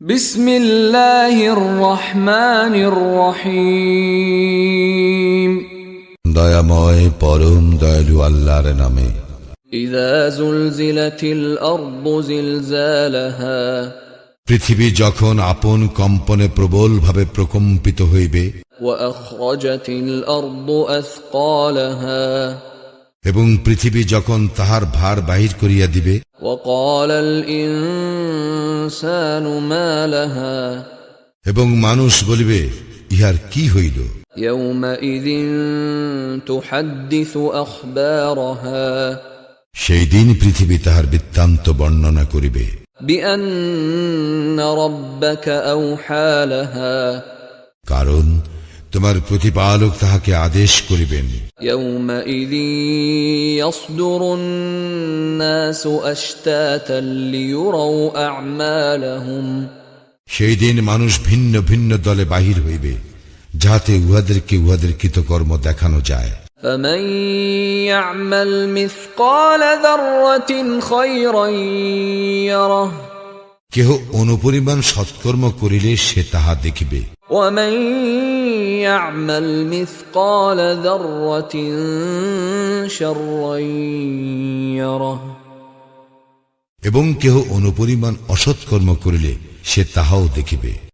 বিসমিল্লাহির রহমানির রহিম। দয়াময় পরম দয়ালু আল্লাহর নামে। ইদা জুলজিলাতিল আরদু জিলজালাহা। পৃথিবী যখন আপন কম্পনে প্রবলভাবে প্রকম্পিত হইবে এবং পৃথিবী যখন তাহার ভার বাহির করিয়া দিবে এবং মানুষ বলিবে ইহার কি হইল? সেই দিন পৃথিবী তাহার বৃত্তান্ত বর্ণনা করিবে। কারণ তোমার প্রতিপালক তাহাকে আদেশ করিবেন يومئذ يصدر الناس أشتاتا ليروا أعمالهم সেই দিন মানুষ ভিন্ন ভিন্ন দলে বাহির হইবে যাহাতে উহাদেরকে উহাদের কৃতকর্ম দেখানো যায় فمن يعمل مثقال ذرة خيرا يره কেহ অনুপরিমাণ সৎকর্ম করিলে সে তাহা দেখিবে। এবং কেহ অনুপরিমাণ অসৎকর্ম করিলে সে তাহাও দেখিবে।